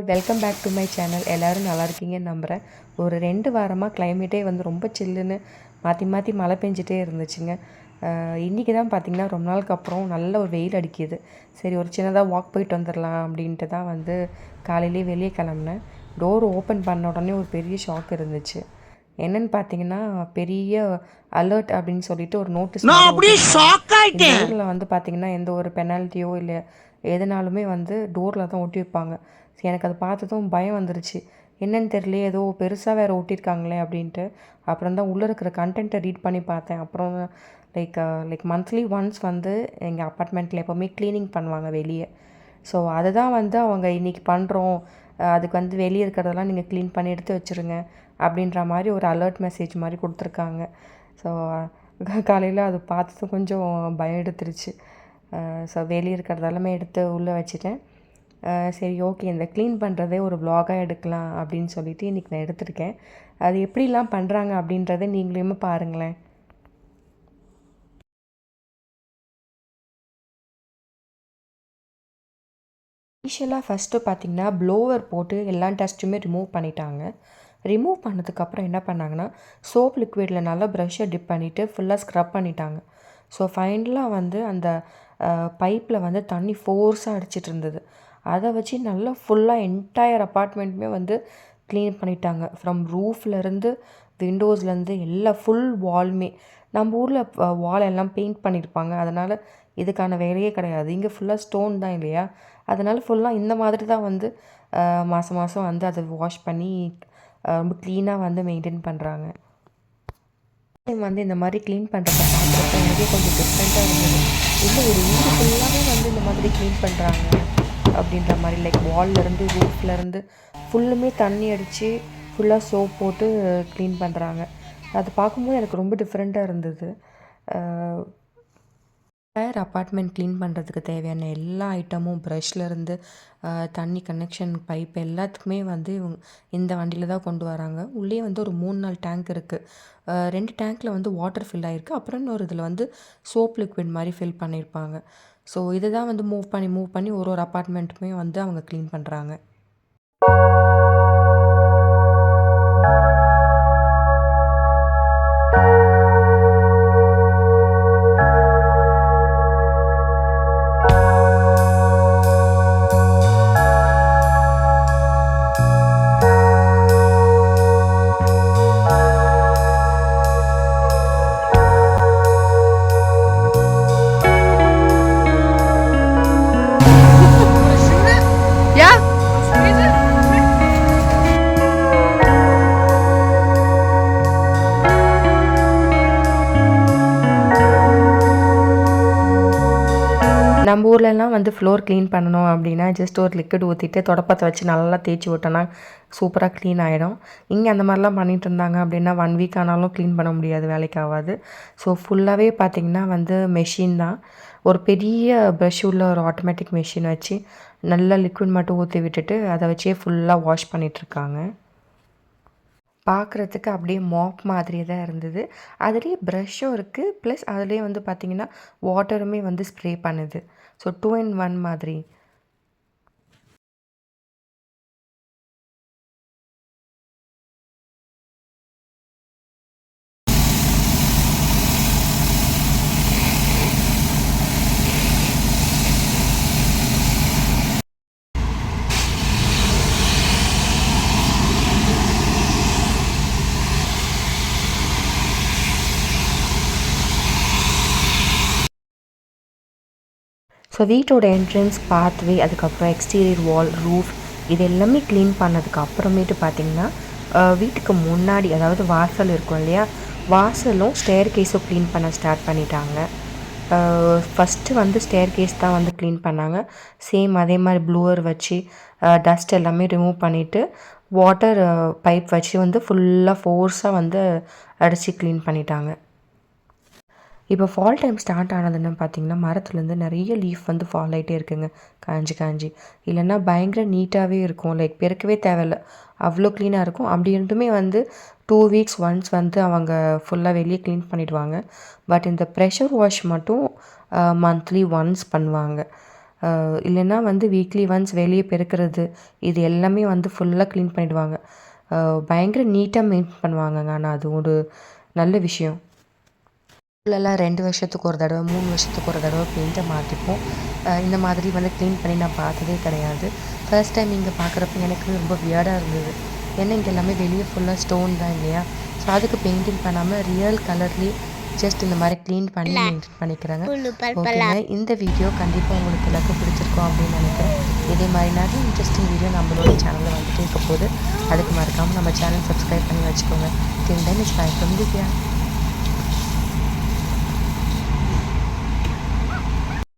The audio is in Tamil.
Welcome back to my channel எல்லோரும் நல்லா இருக்கீங்கன்னு நம்புகிறேன் ஒரு ரெண்டு வாரமாக கிளைமேட்டே வந்து ரொம்ப சில்லுன்னு மாற்றி மாற்றி மழை பெஞ்சிட்டே இருந்துச்சுங்க. இன்றைக்கி தான் பார்த்திங்கன்னா ரொம்ப நாளுக்கு அப்புறம் நல்ல ஒரு வெயில் அடிக்குது. சரி ஒரு சின்னதாக வாக் போயிட்டு வந்துடலாம் அப்படின்ட்டு தான் வந்து காலையிலேயே வெளியே கிளம்புனேன். டோர் ஓப்பன் பண்ண உடனே ஒரு பெரிய ஷாக் இருந்துச்சு. என்னன்னு பார்த்தீங்கன்னா பெரிய அலர்ட் அப்படின்னு சொல்லிட்டு ஒரு நோட்டீஸ் ஊரில் வந்து பார்த்தீங்கன்னா எந்த ஒரு பெனால்ட்டியோ இல்லை எதுனாலுமே வந்து டோரில் தான் ஒட்டி வைப்பாங்க. எனக்கு அதை பார்த்ததும் பயம் வந்துருச்சு. என்னன்னு தெரியலையே ஏதோ பெருசாக வேறு ஓட்டியிருக்காங்களே அப்படின்ட்டு. அப்புறம் தான் உள்ளே இருக்கிற கண்டென்ட்டை ரீட் பண்ணி பார்த்தேன். அப்புறம் லைக் லைக் மந்த்லி ஒன்ஸ் வந்து எங்கள் அப்பார்ட்மெண்ட்டில் எப்போவுமே க்ளீனிங் பண்ணுவாங்க வெளியே. ஸோ அதை தான் வந்து அவங்க இன்றைக்கி பண்ணுறோம் அதுக்கு வந்து வெளியே இருக்கிறதெல்லாம் நீங்கள் க்ளீன் பண்ணி எடுத்து வச்சுருங்க அப்படின்ற மாதிரி ஒரு அலர்ட் மெசேஜ் மாதிரி கொடுத்துருக்காங்க. ஸோ காலையில் அது பார்த்ததும் கொஞ்சம் பயம் எடுத்துருச்சு. ஸோ வெளியே இருக்கிறதெல்லாமே எடுத்து உள்ளே வச்சுட்டேன். சரி ஓகே இந்த க்ளீன் பண்ணுறதே ஒரு வ்ளாகாக எடுக்கலாம் அப்படின்னு சொல்லிட்டு இன்றைக்கி நான் எடுத்திருக்கேன். அது எப்படிலாம் பண்ணுறாங்க அப்படின்றத நீங்களுமே பாருங்களேன். இனிஷியலாக ஃபஸ்ட்டு பார்த்திங்கன்னா ப்ளோவர் போட்டு எல்லா டஸ்ட்டுமே ரிமூவ் பண்ணிட்டாங்க. ரிமூவ் பண்ணதுக்கப்புறம் என்ன பண்ணாங்கன்னா சோப் லிக்விடில் நல்லா ப்ரஷ்ஷை டிப் பண்ணிவிட்டு ஃபுல்லாக ஸ்க்ரப் பண்ணிட்டாங்க. ஸோ ஃபைனலாக வந்து அந்த பைப்பில் வந்து தண்ணி ஃபோர்ஸாக அடிச்சிட்டு இருந்தது. அதை வச்சு நல்லா ஃபுல்லாக என்டையர் அப்பார்ட்மெண்ட்டுமே வந்து க்ளீன் பண்ணிட்டாங்க. ஃப்ரம் ரூஃப்லேருந்து விண்டோஸ்லேருந்து எல்லா ஃபுல் வால்மே நம்ம ஊரில் வால் எல்லாம் பெயிண்ட் பண்ணியிருப்பாங்க அதனால் இதுக்கான வேலையே கிடையாது. இங்கே ஃபுல்லாக ஸ்டோன் தான் இல்லையா? அதனால் ஃபுல்லாக இந்த மாதிரி தான் வந்து மாதம் மாதம் வந்து அதை வாஷ் பண்ணி ரொம்ப க்ளீனாக வந்து மெயின்டைன் பண்ணுறாங்க டைம் வந்து இந்த மாதிரி க்ளீன் பண்ணுறப்ப பார்க்குறப்ப எனக்கே கொஞ்சம் டிஃப்ரெண்ட்டாக இருந்தது. இல்லை ஒரு வீடு ஃபுல்லாகவே வந்து இந்த மாதிரி க்ளீன் பண்ணுறாங்க அப்படின்ற மாதிரி லைக் வால்லேருந்து ரூஃப்லேருந்து ஃபுல்லுமே தண்ணி அடித்து ஃபுல்லாக சோப் போட்டு க்ளீன் பண்ணுறாங்க அது பார்க்கும்போது எனக்கு ரொம்ப டிஃப்ரெண்ட்டாக இருந்தது. ஃபயர் அப்பார்ட்மெண்ட் க்ளீன் பண்ணுறதுக்கு தேவையான எல்லா ஐட்டமும் ப்ரஷ்லேருந்து தண்ணி கனெக்ஷன் பைப் எல்லாத்துக்குமே வந்து இவங்க இந்த வண்டியில் தான் கொண்டு வராங்க. உள்ளே வந்து ஒரு மூணு நாலு டேங்க் இருக்குது ரெண்டு டேங்க்கில் வந்து வாட்டர் ஃபில் ஆகிருக்கு அப்புறம் இன்னொரு இதில் வந்து சோப் லிக்விட் மாதிரி ஃபில் பண்ணியிருப்பாங்க ஸோ இதை தான் வந்து மூவ் பண்ணி மூவ் பண்ணி ஒரு ஒரு அப்பார்ட்மெண்ட்டுமே வந்து அவங்க க்ளீன் பண்ணுறாங்க ஸ்கூல்லலாம் வந்து ஃப்ளோர் க்ளீன் பண்ணணும் அப்படின்னா ஜஸ்ட் ஒரு லிக்விட் ஊற்றிட்டு தொடப்பத்தை வச்சு நல்லா தேய்ச்சி விட்டோன்னா சூப்பராக க்ளீன் ஆகிடும் இங்கே அந்த மாதிரிலாம் பண்ணிகிட்டு இருந்தாங்க அப்படின்னா ஒன் வீக் ஆனாலும் க்ளீன் பண்ண முடியாது வேலைக்கு ஆகாது. ஸோ ஃபுல்லாகவே பார்த்திங்கன்னா வந்து மெஷின் தான். ஒரு பெரிய ப்ரஷ் உள்ள ஒரு ஆட்டோமேட்டிக் மிஷின் வச்சு நல்லா லிக்விட் மட்டும் ஊற்றி விட்டுட்டு அதை வச்சே ஃபுல்லாக வாஷ் பண்ணிகிட்ருக்காங்க பார்க்குறதுக்கு அப்படியே மாப் மாதிரியே தான் இருந்தது. அதுலேயே ப்ரஷ்ஷும் இருக்குது ப்ளஸ் அதுலேயே வந்து பார்த்திங்கன்னா வாட்டருமே வந்து ஸ்ப்ரே பண்ணுது. ஸோ டூ இன் ஒன் மாதிரி. ஸோ வீட்டோட என்ட்ரன்ஸ் பாத்வே அதுக்கப்புறம் எக்ஸ்டீரியர் வால் ரூஃப் இது எல்லாமே க்ளீன் பண்ணதுக்கு அப்புறமேட்டு பார்த்திங்கன்னா வீட்டுக்கு முன்னாடி அதாவது வாசல் இருக்கும் இல்லையா? வாசலும் ஸ்டேர் கேஸும் க்ளீன் பண்ண ஸ்டார்ட் பண்ணிட்டாங்க. ஃபஸ்ட்டு வந்து ஸ்டேர் கேஸ் தான் வந்து க்ளீன் பண்ணாங்க. சேம் அதே மாதிரி ப்ளூவர் வச்சு டஸ்ட் எல்லாமே ரிமூவ் பண்ணிவிட்டு வாட்டர் பைப் வச்சு வந்து ஃபுல்லாக ஃபோர்ஸாக வந்து அடித்து க்ளீன் பண்ணிட்டாங்க. இப்போ ஃபால் டைம் ஸ்டார்ட் ஆனதுன்னு பார்த்தீங்கன்னா மரத்துலேருந்து நிறைய லீஃப் வந்து ஃபால் ஆகிட்டே இருக்குங்க. காஞ்சி காஞ்சி. இல்லைன்னா பயங்கர நீட்டாகவே இருக்கும். லைக் பெருக்கவே தேவையில்ல. அவ்வளோ க்ளீனாக இருக்கும். அப்படி இருந்துமே வந்து டூ வீக்ஸ் ஒன்ஸ் வந்து அவங்க ஃபுல்லாக வெளியே க்ளீன் பண்ணிவிடுவாங்க பட் இந்த ப்ரெஷர் வாஷ் மட்டும் மந்த்லி ஒன்ஸ் பண்ணுவாங்க. இல்லைன்னா வந்து வீக்லி ஒன்ஸ் வெளியே பெருக்கிறது இது எல்லாமே வந்து ஃபுல்லாக க்ளீன் பண்ணிவிடுவாங்க பயங்கர நீட்டாக மெயின்டைன் பண்ணுவாங்கங்க. ஆனால் அது ஒரு நல்ல விஷயம். ஸ்கூல்லலாம் ரெண்டு வருஷத்துக்கு ஒரு தடவை மூணு வருஷத்துக்கு ஒரு தடவை பெயிண்ட்டை மாற்றிப்போம் இந்த மாதிரி வந்து க்ளீன் பண்ணி நான் பார்த்ததே கிடையாது. ஃபர்ஸ்ட் டைம் இங்கே பார்க்குறப்ப எனக்கு ரொம்ப வியர்டாக இருந்தது. ஏன்னா இங்கே எல்லாமே வெளியே ஃபுல்லாக ஸ்டோன் தான் இல்லையா? ஸோ அதுக்கு பெயிண்டிங் பண்ணாமல் ரியல் கலர்லேயே ஜஸ்ட் இந்த மாதிரி க்ளீன் பண்ணி மெயின்டைன் பண்ணிக்கிறாங்க. ஓகேங்க இந்த வீடியோ கண்டிப்பாக உங்களுக்கு எல்லாருக்கும் பிடிச்சிருக்கும் அப்படின்னு நினைக்கிறேன். இதே மாதிரி நிறைய இன்ட்ரெஸ்டிங் வீடியோ நம்மளோட சேனலில் வந்துட்டு இருக்க போது அதுக்கு மறக்காமல் நம்ம சேனல் சப்ஸ்கிரைப் பண்ணி வச்சுக்கோங்க. Then time is bye from Divya.